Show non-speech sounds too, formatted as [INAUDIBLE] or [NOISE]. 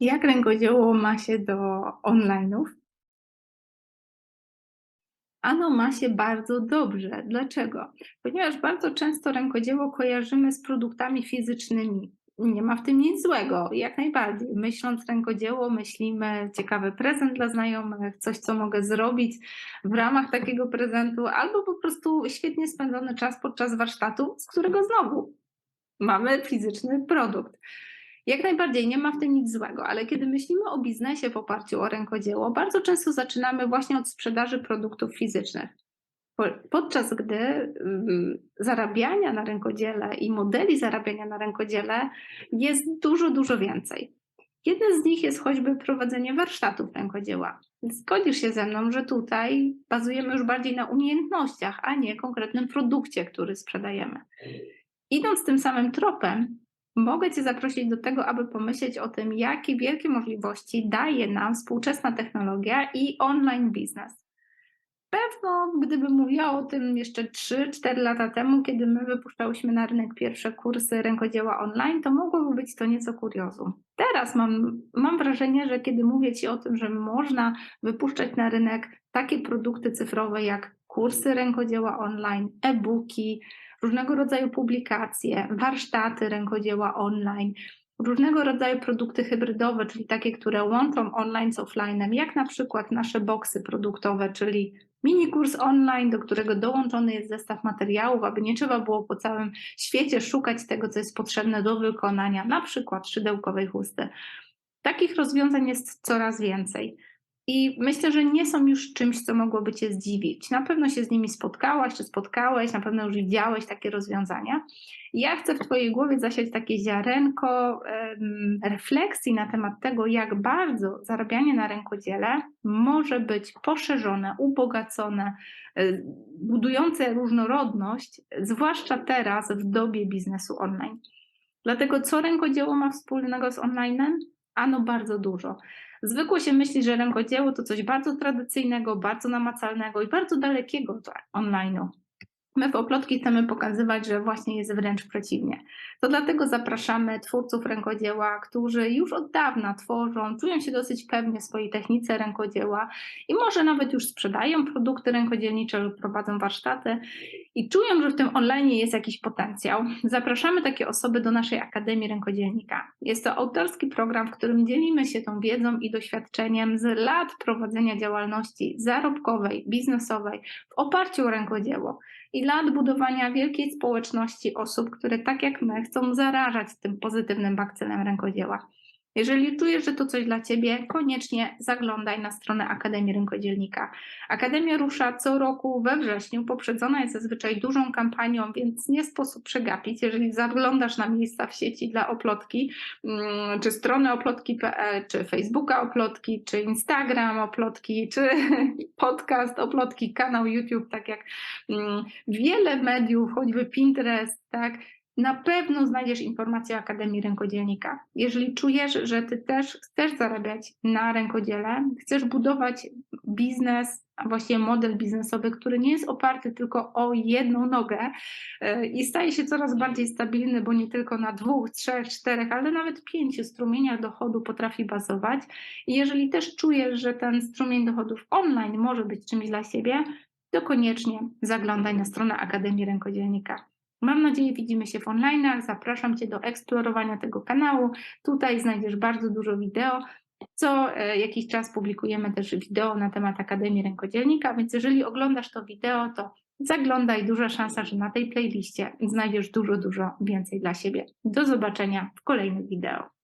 Jak rękodzieło ma się do online'ów? Ano ma się bardzo dobrze. Dlaczego? Ponieważ bardzo często rękodzieło kojarzymy z produktami fizycznymi. Nie ma w tym nic złego, jak najbardziej. Myśląc rękodzieło, myślimy ciekawy prezent dla znajomych, coś, co mogę zrobić w ramach takiego prezentu, albo po prostu świetnie spędzony czas podczas warsztatu, z którego znowu mamy fizyczny produkt. Jak najbardziej nie ma w tym nic złego, ale kiedy myślimy o biznesie w oparciu o rękodzieło, bardzo często zaczynamy właśnie od sprzedaży produktów fizycznych. Podczas gdy mm, zarabiania na rękodziele i modeli zarabiania na rękodziele jest dużo, dużo więcej. Jeden z nich jest choćby prowadzenie warsztatów rękodzieła. Zgodzisz się ze mną, że tutaj bazujemy już bardziej na umiejętnościach, a nie konkretnym produkcie, który sprzedajemy. Idąc tym samym tropem, mogę Cię zaprosić do tego, aby pomyśleć o tym, jakie wielkie możliwości daje nam współczesna technologia i online biznes. Pewno, gdybym mówiła o tym jeszcze 3-4 lata temu, kiedy my wypuszczałyśmy na rynek pierwsze kursy rękodzieła online, to mogłoby być to nieco kuriozum. Teraz mam, mam wrażenie, że kiedy mówię Ci o tym, że można wypuszczać na rynek takie produkty cyfrowe jak kursy rękodzieła online, e-booki, różnego rodzaju publikacje, warsztaty rękodzieła online, różnego rodzaju produkty hybrydowe, czyli takie, które łączą online z offline'em, jak na przykład nasze boksy produktowe, czyli mini kurs online, do którego dołączony jest zestaw materiałów, aby nie trzeba było po całym świecie szukać tego, co jest potrzebne do wykonania, na przykład szydełkowej chusty. Takich rozwiązań jest coraz więcej. I myślę, że nie są już czymś, co mogłoby Cię zdziwić. Na pewno się z nimi spotkałaś, czy spotkałeś, na pewno już widziałeś takie rozwiązania. Ja chcę w Twojej głowie zasiać takie ziarenko um, refleksji na temat tego, jak bardzo zarabianie na rękodziele może być poszerzone, ubogacone, y, budujące różnorodność, zwłaszcza teraz w dobie biznesu online. Dlatego co rękodzieło ma wspólnego z online'em? Ano bardzo dużo. Zwykło się myśli, że rękodzieło to coś bardzo tradycyjnego, bardzo namacalnego i bardzo dalekiego od online'u. My w Oplotki chcemy pokazywać, że właśnie jest wręcz przeciwnie. To dlatego zapraszamy twórców rękodzieła, którzy już od dawna tworzą, czują się dosyć pewnie w swojej technice rękodzieła i może nawet już sprzedają produkty rękodzielnicze lub prowadzą warsztaty i czują, że w tym online jest jakiś potencjał. Zapraszamy takie osoby do naszej Akademii Rękodzielnika. Jest to autorski program, w którym dzielimy się tą wiedzą i doświadczeniem z lat prowadzenia działalności zarobkowej, biznesowej w oparciu o rękodzieło i lat budowania wielkiej społeczności osób, które tak jak my chcą zarażać tym pozytywnym bakcylem rękodzieła. Jeżeli czujesz, że to coś dla Ciebie, koniecznie zaglądaj na stronę Akademii Rynkodzielnika. Akademia rusza co roku we wrześniu, poprzedzona jest zazwyczaj dużą kampanią, więc nie sposób przegapić. Jeżeli zaglądasz na miejsca w sieci dla Oplotki, mm, czy strony oplotki.pl, czy Facebooka Oplotki, czy Instagram Oplotki, czy [LAUGHS] podcast Oplotki, kanał YouTube, tak jak mm, wiele mediów, choćby Pinterest, tak, na pewno znajdziesz informacje o Akademii Rękodzielnika. Jeżeli czujesz, że ty też chcesz zarabiać na rękodziele, chcesz budować biznes, a właściwie model biznesowy, który nie jest oparty tylko o jedną nogę e, i staje się coraz bardziej stabilny, bo nie tylko na dwóch, trzech, czterech, ale nawet pięciu strumieniach dochodu potrafi bazować. I jeżeli też czujesz, że ten strumień dochodów online może być czymś dla siebie, to koniecznie zaglądaj na stronę Akademii Rękodzielnika. Mam nadzieję, widzimy się w online'ach. Zapraszam Cię do eksplorowania tego kanału. Tutaj znajdziesz bardzo dużo wideo. Co e, jakiś czas publikujemy też wideo na temat Akademii Rękodzielnika, więc jeżeli oglądasz to wideo, to zaglądaj. Duża szansa, że na tej playliście znajdziesz dużo, dużo więcej dla siebie. Do zobaczenia w kolejnych wideo.